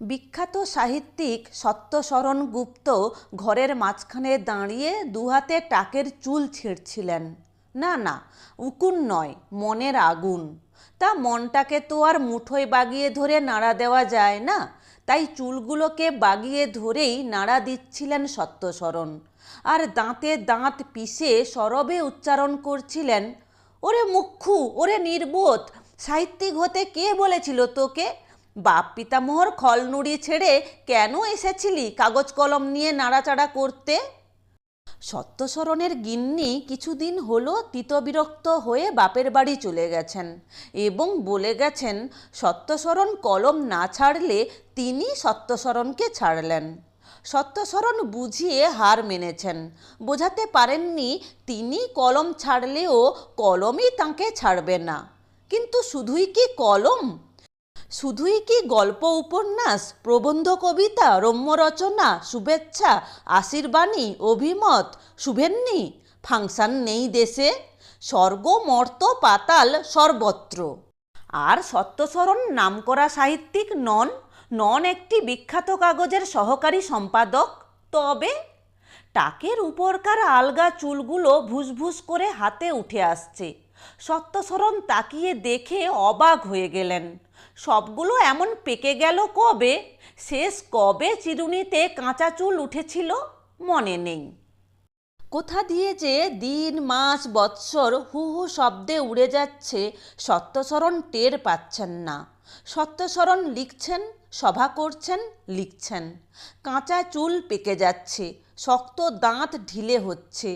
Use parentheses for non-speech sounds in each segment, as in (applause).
বিখ্যাত সাহিত্যিক সত্যশরণ গুপ্ত ঘরের মাঝখানে দাঁড়িয়ে দুহাতে টাকের চুল ছিঁড়ছিলেন। না না, উকুন নয়, মনের আগুন। তা মনটাকে তো আর মুঠোয় বাগিয়ে ধরে নাড়া দেওয়া যায় না, তাই চুলগুলোকে বাগিয়ে ধরেই নাড়া দিচ্ছিলেন সত্যশরণ। আর দাঁতে দাঁত পিষে সরবে উচ্চারণ করছিলেন, ওরে মুখ্যু, ওরে নির্বোধ, সাহিত্যিক হতে কে বলেছিল তোকে? বাপ পিতামহর খলনুড়ি ছেড়ে কেন এসেছিলি কাগজ কলম নিয়ে নাড়াচাড়া করতে? সত্যশরণের গিন্নি কিছুদিন হলো তিতবিরক্ত হয়ে বাপের বাড়ি চলে গেছেন এবং বলে গেছেন, সত্যশরণ কলম না ছাড়লে তিনি সত্যশরণকে ছাড়লেন। সত্যশরণ বুঝিয়ে হার মেনেছেন। বোঝাতে পারেননি, তিনি কলম ছাড়লেও কলমই তাঁকে ছাড়বে না। কিন্তু শুধুই কি কলম? শুধুই কি গল্প উপন্যাস, প্রবন্ধ কবিতা, রম্য রচনা, শুভেচ্ছা, আশীর্বাণী, অভিমত, শুভেন্নি? ফাংশন নেই দেশে। স্বর্গ, মর্ত, পাতাল, সর্বত্র। আর সত্যশরণ নামকরা সাহিত্যিক নন। নন একটি বিখ্যাত কাগজের সহকারী সম্পাদক। তবে টাকের উপরকার আলগা চুলগুলো ভুসভুস করে হাতে উঠে আসছে। সত্যশরণ তাকিয়ে দেখে অবাক হয়ে গেলেন। সবগুলো এমন পেকে গেল কবে? শেষ কবে চিরুনিতে কাঁচা চুল উঠেছিল? মনে নেই। কোথা দিয়ে যে দিন, মাস, বৎসর হু হু শব্দে উড়ে যাচ্ছে সত্যশরণ টের পাচ্ছেন না। সত্যশরণ লিখছেন, সভা করছেন, লিখছেন। কাঁচা চুল পেকে যাচ্ছে, শক্ত দাঁত ঢিলে হচ্ছে।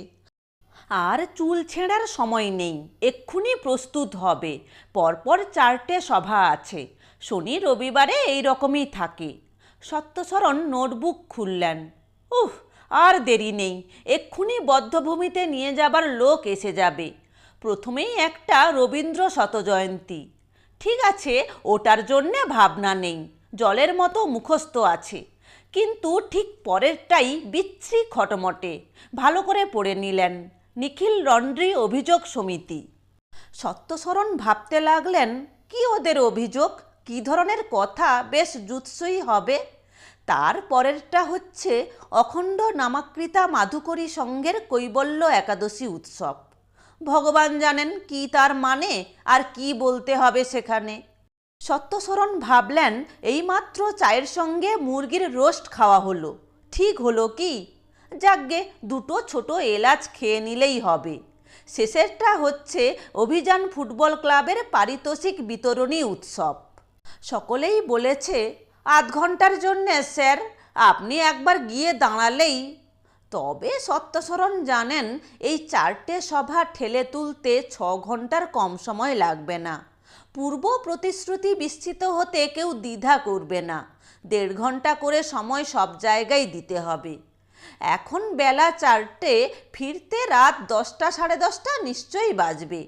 আর চুল ছেঁড়ার সময় নেই, এক্ষুনি প্রস্তুত হবে। পরপর চারটে সভা আছে, শনি রবিবারে এই রকমই থাকে। সত্যশরণ নোটবুক খুললেন। উহ, আর দেরি নেই, এক্ষুনি বদ্ধভূমিতে নিয়ে যাবার লোক এসে যাবে। প্রথমেই একটা রবীন্দ্র শতজয়ন্তী। ঠিক আছে, ওটার জন্যে ভাবনা নেই, জলের মতো মুখস্থ আছে। কিন্তু ঠিক পরেরটাই বিচ্ছিরি খটমটে, ভালো করে পড়ে নিলেন। নিখিল লন্ড্রি অভিযোগ সমিতি। সত্যশরণ ভাবতে লাগলেন, কি ওদের অভিযোগ? কি ধরনের কথা? বেশ জুৎসই হবে। তার পরেরটা হচ্ছে, অখণ্ড নামাকৃতা মাধুকরী সঙ্গের কৈবল্য একাদশী উৎসব। ভগবান জানেন কি তার মানে আর কি বলতে হবে সেখানে। সত্যশরণ ভাবলেন, এইমাত্র চায়ের সঙ্গে মুরগির রোস্ট খাওয়া হলো। ঠিক হলো কি? যাকগে, দুটো ছোট এলাচ খেয়ে নিলেই হবে। শেষেরটা হচ্ছে অভিযান ফুটবল ক্লাবের পারিতোষিক বিতরণী উৎসব। সকলেই বলেছে, আধ ঘণ্টার জন্যে, স্যার, আপনি একবার গিয়ে দাঁড়ালেই। তবে সত্যশরণ জানেন, এই চারটে সভা ঠেলে তুলতে ছ ঘণ্টার কম সময় লাগবে না। পূর্ব প্রতিশ্রুতি বিস্তৃত হতে কেউ দ্বিধা করবে না। দেড় ঘণ্টা করে সময় সব জায়গায় দিতে হবে। এখন বেলা চারটে, ফিরতে রাত দশটা সাড়ে দশটা নিশ্চয়ই বাজবে।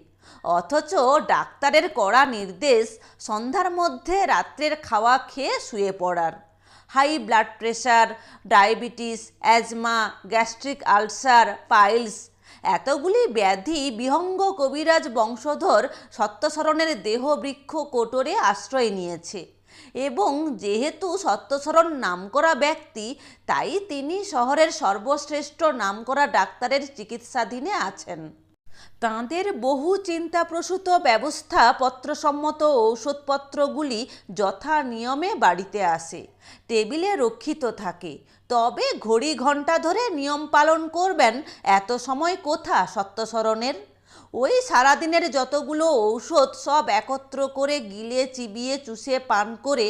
অথচ ডাক্তারের কড়া নির্দেশ, সন্ধ্যার মধ্যে রাত্রের খাওয়া খেয়ে শুয়ে পড়ার। High blood pressure diabetes, asthma, gastric ulcer, piles, এতগুলি ব্যাধি বিহঙ্গ কবিরাজ বংশধর সত্যশরণের দেহবৃক্ষ কোটরে আশ্রয় নিয়েছে। এবং যেহেতু সত্যশরণ নামকরা ব্যক্তি, তাই তিনি শহরের সর্বশ্রেষ্ঠ নামকরা ডাক্তারের চিকিৎসাধীনে আছেন। তাঁদের বহু চিন্তাপ্রসূত ব্যবস্থা, পত্রসম্মত ঔষধপত্রগুলি যথা নিয়মে বাড়িতে আসে, টেবিলে রক্ষিত থাকে। তবে ঘড়ি ঘণ্টা ধরে নিয়ম পালন করবেন, এত সময় কোথা সত্যশরণের? ওই সারাদিনের যতগুলো ঔষধ সব একত্র করে গিলে, চিবিয়ে, চুষে, পান করে,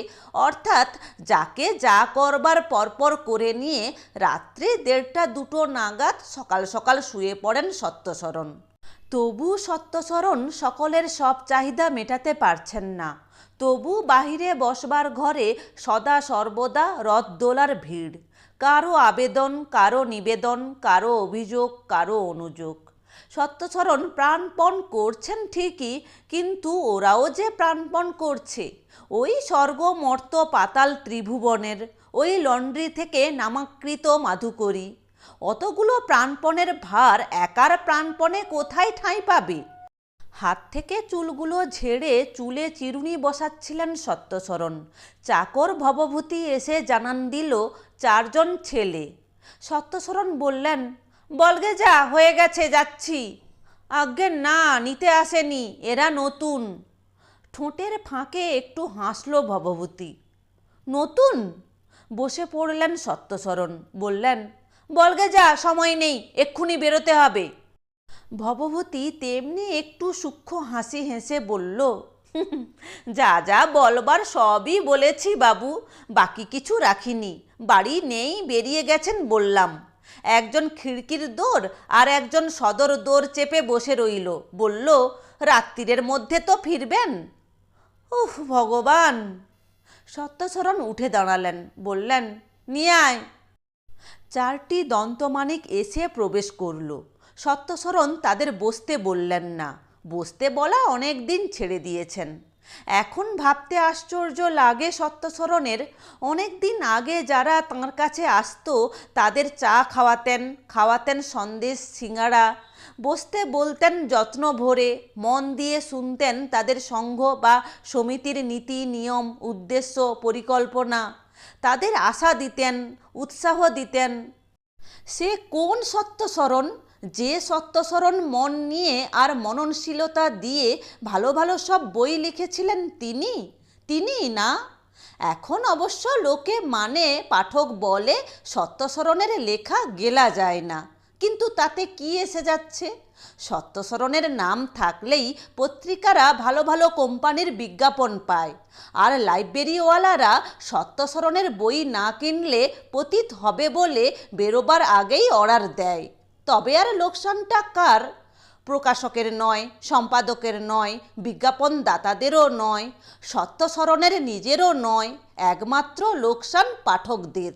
অর্থাৎ যাকে যা করবার পরপর করে নিয়ে রাত্রে দেড়টা দুটো নাগাদ সকাল সকাল শুয়ে পড়েন সত্যশরণ। তবু সত্যশরণ সকলের সব চাহিদা মেটাতে পারছেন না। তবু বাহিরে বসবার ঘরে সদা সর্বদা রথদোলার ভিড়। কারও আবেদন, কারও নিবেদন, কারও অভিযোগ, কারও অনুযোগ। সত্যচরণ প্রাণপণ করছেন ঠিকই, কিন্তু ওরাও যে প্রাণপণ করছে। ওই স্বর্গ মর্ত পাতাল ত্রিভুবনের, ওই লন্ড্রি থেকে নামাকৃত মাধুকরী। অতগুলো প্রাণপণের ভার একার প্রাণপণে কোথায় ঠাঁই পাবে? হাত থেকে চুলগুলো ঝেড়ে চুলে চিরুনি বসাচ্ছিলেন সত্যশরণ চাকর ভবভূতি এসে জানান দিল চারজন ছেলে। সত্যশরণ বললেন বলগে যা, হয়ে গেছে, যাচ্ছি। আজ্ঞে, না, নিতে আসেনি, এরা নতুন। ঠোঁটের ফাঁকে একটু হাসল ভবভূতি। নতুন? বসে পড়লেন সত্যশরণ বললেন বলগে যা, সময় নেই, এক্ষুনি বেরোতে হবে। ভবভূতি তেমনি একটু সূক্ষ্ম হাসি হেসে বলল, যা যা, বলবার সবই বলেছি বাবু, বাকি কিছু রাখিনি, বাড়ি নেই, বেরিয়ে গেছেন বললাম। একজন খিড়কির দোর আর একজন সদর দোর চেপে বসে রইল। বলল, রাত্রিরের মধ্যে তো ফিরবেন? উফ, ভগবান! সত্যচরণ উঠে দাঁড়ালেন। বললেন, নিয়ে চারটি দন্তমানিক এসে প্রবেশ করল। সত্যশরণ তাদের বসতে বললেন না। বসতে বলা অনেক দিন ছেড়ে দিয়েছেন। এখন ভাবতে আশ্চর্য লাগে সত্যশরণের অনেক দিন আগে যারা তাঁর কাছে আসতো, তাদের চা খাওয়াতেন খাওয়াতেন সন্দেশ সিঙ্গাড়া বসতে বলতেন যত্ন ভরে, মন দিয়ে শুনতেন তাদের সংঘ বা সমিতির নীতি, নিয়ম, উদ্দেশ্য, পরিকল্পনা। তাদের আশা দিতেন, উৎসাহ দিতেন। সে কোন সত্যস্মরণ যে সত্যস্মরণ মন নিয়ে আর মননশীলতা দিয়ে ভালো ভালো সব বই লিখেছিলেন তিনি? তিনি না? এখন অবশ্য লোকে মানে পাঠক বলে সত্যস্মরণের লেখা গেলা যায় না। কিন্তু তাতে কি এসে যাচ্ছে? সত্যস্মরণের নাম থাকলেই পত্রিকারা ভালো ভালো কোম্পানির বিজ্ঞাপন পায়। আর লাইব্রেরিওয়ালারা সত্যস্মরণের বই না কিনলে পতিত হবে বলে বেরোবার আগেই অর্ডার দেয়। তবে আর লোকসানটা কার? প্রকাশকের নয়, সম্পাদকের নয় বিজ্ঞাপন দাতাদেরও নয় সত্যস্মরণের নিজেরও নয়, একমাত্র লোকসান পাঠকদের।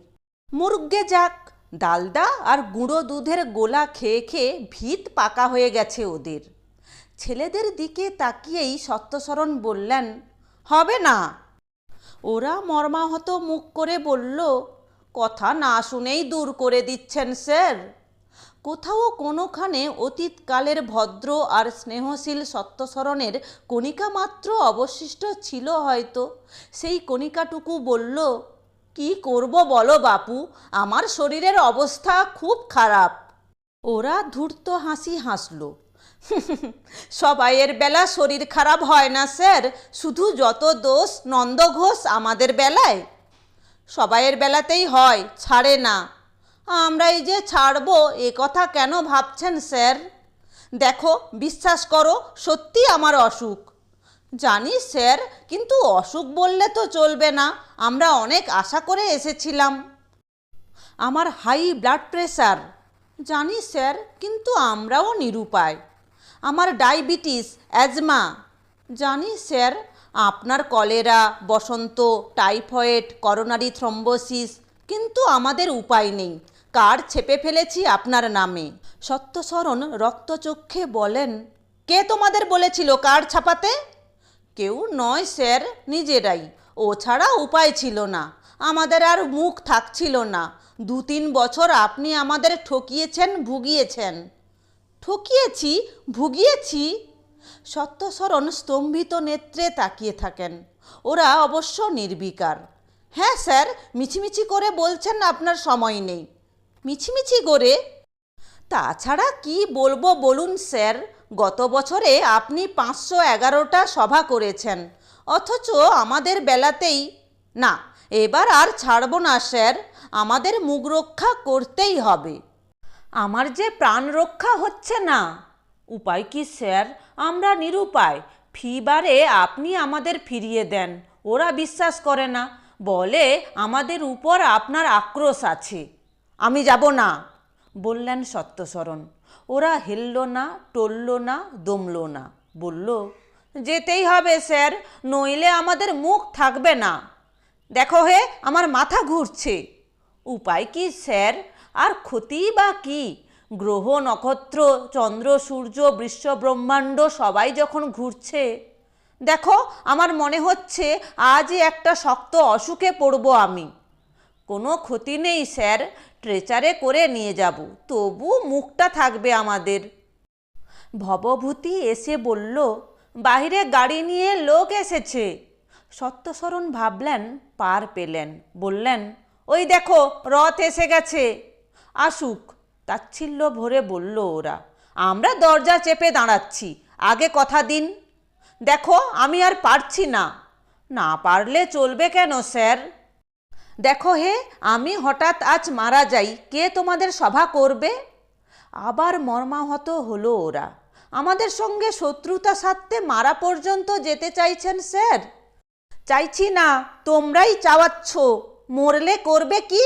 মুরগে যাক ডালদা আর গুঁড়ো দুধের গোলা খেয়ে খেয়ে ভিত পাকা হয়ে গেছে ওদের। ছেলেদের দিকে তাকিয়েই সত্যস্মরণ বললেন, হবে না। ওরা মর্মাহত মুখ করে বলল, কথা না শুনেই দূর করে দিচ্ছেন, স্যার। কোথাও কোনোখানে অতীতকালের ভদ্র আর স্নেহশীল সত্যস্মরণের কণিকা মাত্র অবশিষ্ট ছিল হয়তো। সেই কণিকাটুকু বলল, কি করব বলো বাপু, আমার শরীরের অবস্থা খুব খারাপ। ওরা ধূর্ত হাসি হাসল। (laughs) সবাইয়ের বেলা শরীর খারাপ হয় না, স্যার। শুধু যত দোষ নন্দ ঘোষ আমাদের বেলায়। সবাইয়ের বেলাতেই হয়, ছাড়ে না। আমরা এই যে ছাড়বো, এ কথা কেন ভাবছেন, স্যার? দেখো, বিশ্বাস করো, সত্যি আমার অসুখ। জানি, স্যার, কিন্তু অসুখ বললে তো চলবে না। আমরা অনেক আশা করে এসেছিলাম। আমার হাই ব্লাড প্রেশার জানি, স্যার, কিন্তু আমরাও নিরুপায়। আমার ডায়াবেটিস, অ্যাজমা। জানি, স্যার, আপনার কলেরা, বসন্ত, টাইফয়েড, করোনারি থ্রম্বোসিস, কিন্তু আমাদের উপায় নেই। কার্ড ছেপে ফেলেছি আপনার নামে? সত্যস্মরণ রক্তচক্ষে বলেন, কে তোমাদের বলেছিল কার্ড ছাপাতে? কেউ নয়, স্যার, নিজেরাই। ও ছাড়া উপায় ছিল না। আমাদের আর মুখ থাকছিল না। দু তিন বছর আপনি আমাদের ঠকিয়েছেন, ভুগিয়েছেন। ঠকিয়েছি? ভুগিয়েছি? সত্যস্মরণ স্তম্ভিত নেত্রে তাকিয়ে থাকেন। ওরা অবশ্য নির্বিকার। হ্যাঁ স্যার, মিছিমিছি করে বলছেন, আপনার সময় নেই। মিছিমিছি করে। তাছাড়া কি বলব বলুন স্যার, গত বছরে আপনি পাঁচশো এগারোটা সভা করেছেন। অথচ আমাদের বেলাতেই, না, এবার আর ছাড়ব না স্যার, আমাদের মুখ রক্ষা করতেই হবে। আমার যে প্রাণ রক্ষা হচ্ছে না। উপায় কি স্যার? আমরা নিরুপায়। ফিবারে আপনি আমাদের ফিরিয়ে দেন, ওরা বিশ্বাস করে না। বলে আমাদের উপর আপনার আক্রোশ আছে। আমি যাব না। বললেন সত্যস্মরণ ওরা হেলল না, টলল না, দমল না। বলল, যেতেই হবে, স্যার, নইলে আমাদের মুখ থাকবে না। দেখো হে, আমার মাথা ঘুরছে। উপায় কি, স্যার? আর ক্ষতি বা কি? গ্রহ, নক্ষত্র, চন্দ্র, সূর্য বিশ্ব ব্রহ্মাণ্ড সবাই যখন ঘুরছে, দেখো, আমার মনে হচ্ছে আজই একটা শক্ত অসুখে পড়ব আমি। কোনো ক্ষতি নেই, স্যার। ট্রেচারে করে নিয়ে যাব। তবু মুখটা থাকবে আমাদের। ভবভূতি এসে বলল বাইরে গাড়ি নিয়ে লোক এসেছে। সত্যশরণ ভাবলেন, পার পেলেন। বললেন, ওই দেখো, রথ এসে গেছে। আসুক, তাচ্ছিল্য ভরে বলল ওরা, আমরা দরজা চেপে দাঁড়াচ্ছি। আগে কথা দিন। দেখো, আমি আর পারছি না। না পারলে চলবে কেন, স্যার? দেখো হে, আমি হঠাৎ আজ মারা যাই, কে তোমাদের সভা করবে? আবার মর্মাহত হলো ওরা। আমাদের সঙ্গে শত্রুতা সাধতে মারা পর্যন্ত যেতে চাইছেন স্যার। চাইছি না, তোমরাই চাওয়াচ্ছ, মরলে করবে কি?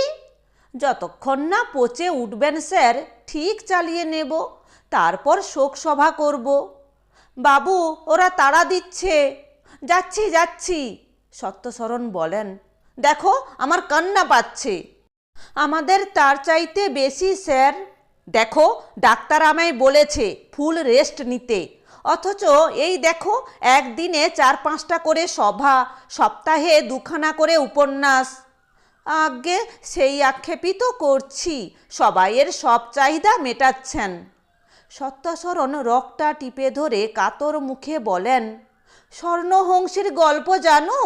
যতক্ষণ না পচে উঠবেন স্যার, ঠিক চালিয়ে নেব, তারপর শোক সভা করব। বাবু, ওরা তাড়া দিচ্ছে। যাচ্ছি যাচ্ছি, সত্যশরণ বলেন। দেখো, আমার কান্না পাচ্ছে। আমাদের তার চাইতে বেশি, স্যার। দেখো, ডাক্তার আমায় বলেছে ফুল রেস্ট নিতে। অথচ এই দেখো, একদিনে চার পাঁচটা করে সভা, সপ্তাহে দুখানা করে উপন্যাস। আগে সেই আক্ষেপই তো করছি সবাইয়ের সব চাহিদা মেটাচ্ছেন। সত্যাসরণ রকটা টিপে ধরে কাতর মুখে বলেন, স্বর্ণহংসীর গল্প জানো?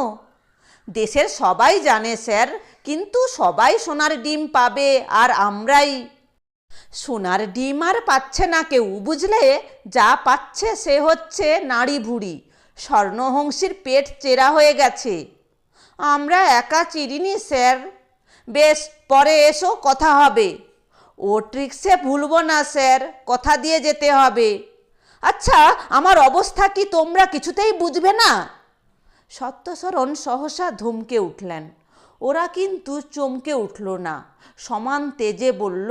দেশের সবাই জানে, স্যার। কিন্তু সবাই সোনার ডিম পাবে, আর আমরাই। সোনার ডিম আর পাচ্ছে না কেউ, বুঝলে? যা পাচ্ছে সে হচ্ছে নাড়ি ভুড়ি। স্বর্ণহংসীর পেট চেরা হয়ে গেছে। আমরা একা চিরিনি, স্যার। বেশ, পরে এসো, কথা হবে। ও ট্রিক্সে ভুলবো না, স্যার, কথা দিয়ে যেতে হবে। আচ্ছা আমার অবস্থা কি তোমরা কিছুতেই বুঝবে না? সত্যশরণ সহসা ধমকে উঠলেন। ওরা কিন্তু চমকে উঠল না। সমান তেজে বলল,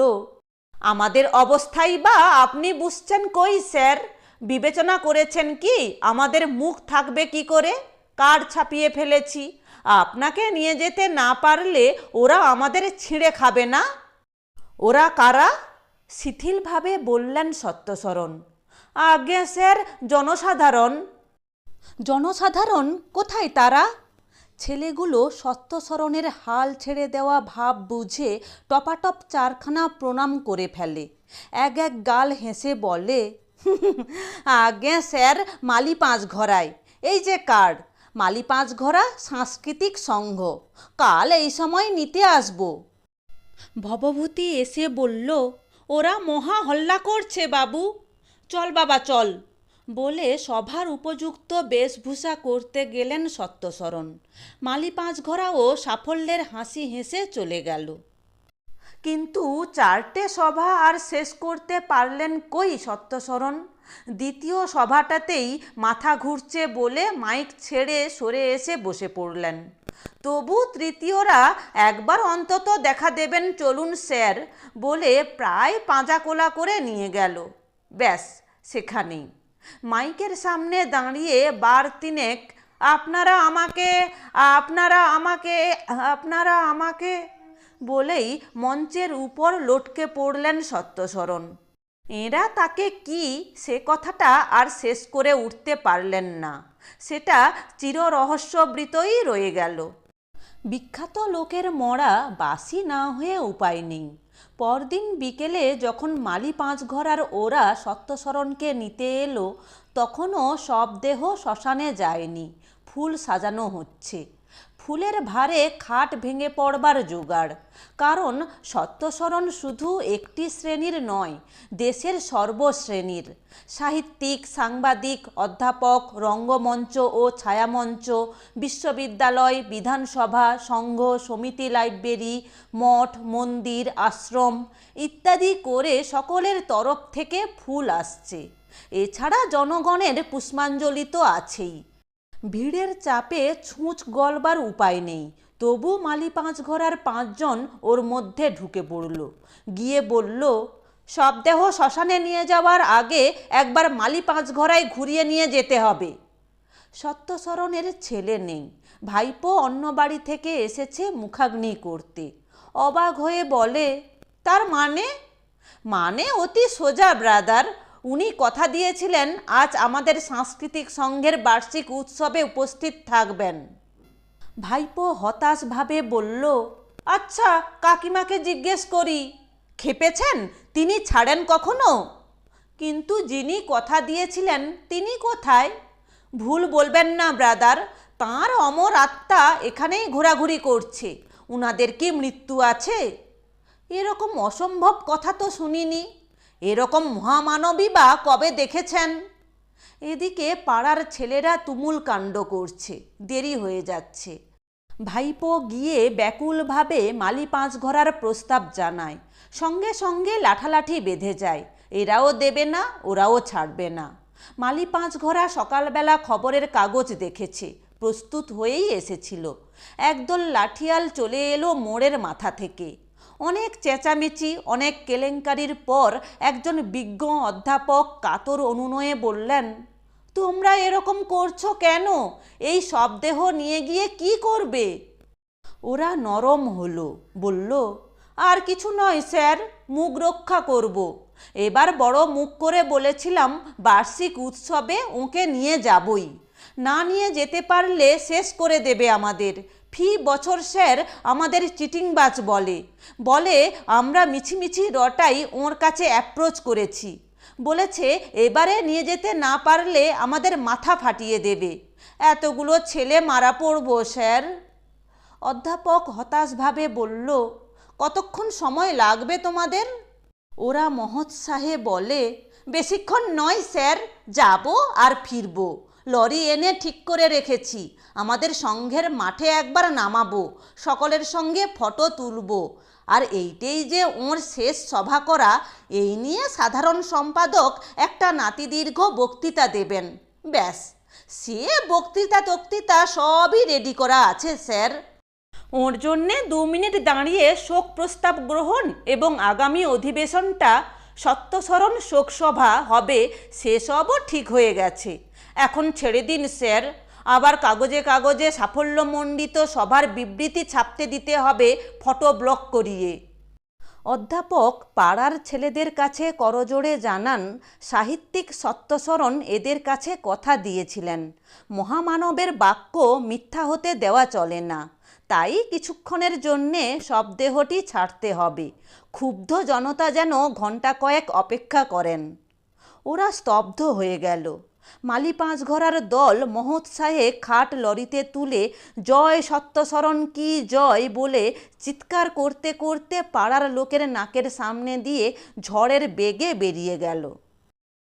আমাদের অবস্থাই বা আপনি বুঝছেন কই, স্যার? বিবেচনা করেছেন কি? আমাদের মুখ থাকবে কি করে? কার ছাপিয়ে ফেলেছি? আপনাকে নিয়ে যেতে না পারলে ওরা আমাদের ছিঁড়ে খাবে না? ওরা কারা? শিথিলভাবে বললেন সত্যশরণ আজ্ঞে, স্যার, জনসাধারণ। জনসাধারণ, কোথায় তারা? ছেলেগুলো সত্যস্মরণের হাল ছেড়ে দেওয়া ভাব বুঝে টপাটপ চারখানা প্রণাম করে ফেলে। এক এক গাল হেসে বলে, আগে স্যার মালি পাঁচ ঘরায় এই যে কার্ড মালি পাঁচ ঘরা সাংস্কৃতিক সংঘ। কাল এই সময় নিতে আসব। ভবভূতি এসে বলল, ওরা মহা হল্লা করছে বাবু। চল বাবা, চল। বলে সভার উপযুক্ত বেশভূষা করতে গেলেন সত্যশরণ। মালি পাঁচ ঘোড়াও সাফল্যের হাসি হেসে চলে গেল। কিন্তু চারটে সভা আর শেষ করতে পারলেন কই সত্যশরণ? দ্বিতীয় সভাটাতেই মাথা ঘুরছে বলে মাইক ছেড়ে সরে এসে বসে পড়লেন। তবু তৃতীয়রা একবার অন্তত দেখা দেবেন চলুন স্যার বলে প্রায় পাঁজা কোলা করে নিয়ে গেল। ব্যাস, সেখানেই। মাইকের সামনে দাঁড়িয়ে বার তিনেক আপনারা আমাকে আপনারা আমাকে আপনারা আমাকে বলেই মঞ্চের উপর লটকে পড়লেন সত্যশরণ। এরা তাকে কি সে কথাটা আর শেষ করে উঠতে পারলেন না, সেটা চিররহস্যবৃতই রয়ে গেল। বিখ্যাত লোকের মরা বাসি না হয়ে উপায় নেই। পরদিন বিকেলে যখন মালি পাঁচ আর ওরা সত্যশরণকে নিতে এলো, তখনও সব দেহ শ্মশানে যায়নি। ফুল সাজানো হচ্ছে। ফুলের ভারে খাট ভেঙে পড়বার জোগাড়। কারণ সত্যশরণ শুধু একটি শ্রেণির নয়, দেশের সর্বশ্রেণীর। সাহিত্যিক, সাংবাদিক, অধ্যাপক, রঙ্গমঞ্চ ও ছায়ামঞ্চ, বিশ্ববিদ্যালয়, বিধানসভা, সংঘ, সমিতি লাইব্রেরি, মঠ, মন্দির, আশ্রম ইত্যাদি করে সকলের তরফ থেকে ফুল আসছে। এছাড়া জনগণের পুষ্পাঞ্জলি তো আছেই। ভিড়ের চাপে ছুঁচ গলবার উপায় নেই। তবু মালি পাঁচ ঘোড়ার পাঁচজন ওর মধ্যে ঢুকে পড়ল। গিয়ে বলল, সব দেহ শ্মশানে নিয়ে যাওয়ার আগে একবার মালি পাঁচ ঘোড়ায় ঘুরিয়ে নিয়ে যেতে হবে। সত্যশরণের ছেলে নেই। ভাইপো অন্য বাড়ি থেকে এসেছে মুখাগ্নি করতে। অবাক হয়ে বলে, তার মানে? মানে অতি সোজা, ব্রাদার। উনি কথা দিয়েছিলেন, আজ আমাদের সাংস্কৃতিক সংঘের বার্ষিক উৎসবে উপস্থিত থাকবেন। ভাইপো হতাশভাবে বলল আচ্ছা কাকিমাকে জিজ্ঞেস করি, খেপেছেন? তিনি ছাড়েন কখনো? কিন্তু যিনি কথা দিয়েছিলেন, তিনি কোথায়? ভুল বলবেন না, ব্রাদার, তাঁর অমর আত্মা এখানেই ঘোরাঘুরি করছে। উনাদের কি মৃত্যু আছে? এরকম অসম্ভব কথা তো শুনিনি। এরকম মহামানবী বা কবে দেখেছেন? এদিকে পাড়ার ছেলেরা তুমুল কাণ্ড করছে, দেরি হয়ে যাচ্ছে। ভাইপো গিয়ে ব্যাকুলভাবে মালি পাঁচ ঘরার প্রস্তাব জানায়, সঙ্গে সঙ্গে লাঠালাঠি বেঁধে যায়, এরাও দেবে না, ওরাও ছাড়বে না। মালি পাঁচ ঘরা সকালবেলা খবরের কাগজ দেখেছে, প্রস্তুত হয়েই এসেছিল। একদল লাঠিয়াল চলে এলো মোড়ের মাথা থেকে। অনেক চেঁচামেচি, অনেক কেলেঙ্কারির পর একজন বিজ্ঞ অধ্যাপক কাতর অনুনয়ে বললেন, তোমরা এরকম করছ কেন? এই শবদেহ নিয়ে গিয়ে কি করবে? ওরা নরম হলো বলল। আর কিছু নয়, স্যার, মুখ রক্ষা করব। এবার বড় মুখ করে বলেছিলাম, বার্ষিক উৎসবে ওকে নিয়ে যাবই। না নিয়ে যেতে পারলে শেষ করে দেবে আমাদের। ফি বছর স্যার আমাদের চিটিংবাজ বলে। বলে, আমরা মিছিমিছি রটাই ওর কাছে অ্যাপ্রোচ করেছি। বলেছে, এবারে নিয়ে যেতে না পারলে আমাদের মাথা ফাটিয়ে দেবে। এতগুলো ছেলে মারা পড়ব, স্যার। অধ্যাপক হতাশভাবে বলল, কতক্ষণ সময় লাগবে তোমাদের? ওরা মহোৎসাহে বলে, বেশিক্ষণ নয়, স্যার। যাব আর ফিরব। লরি এনে ঠিক করে রেখেছি। আমাদের সংঘের মাঠে একবার নামাবো, সকলের সঙ্গে ফটো তুলব। আর এইটেই যে ওর শেষ সভা করা, এই নিয়ে সাধারণ সম্পাদক একটা নাতিদীর্ঘ বক্তৃতা দেবেন। ব্যাস, সে বক্তৃতা তক্তৃতা সবই রেডি করা আছে, স্যার। ওর জন্যে দু মিনিট দাঁড়িয়ে শোক প্রস্তাব গ্রহণ এবং আগামী অধিবেশনটা সত্যস্মরণ শোকসভা হবে, সেসবও ঠিক হয়ে গেছে। এখন ছেড়ে দিন, স্যার। আবার কাগজে কাগজে সাফল্যমণ্ডিত সভার বিবৃতি ছাপতে দিতে হবে ফটো ব্লক করিয়ে। অধ্যাপক পাড়ার ছেলেদের কাছে করজোড়ে জানান, সাহিত্যিক সত্যস্মরণ এদের কাছে কথা দিয়েছিলেন। মহামানবের বাক্য মিথ্যা হতে দেওয়া চলে না। তাই কিছুক্ষণের জন্যে শবদেহটি ছাড়তে হবে। ক্ষুব্ধ জনতা যেন ঘণ্টা কয়েক অপেক্ষা করেন। ওরা স্তব্ধ হয়ে গেল। মালি পাঁচ ঘরার দল মহোৎসাহে খাট লরিতে তুলে, জয় সত্যস্মরণ কি জয় বলে চিৎকার করতে করতে পাড়ার লোকের নাকের সামনে দিয়ে ঝড়ের বেগে বেরিয়ে গেল।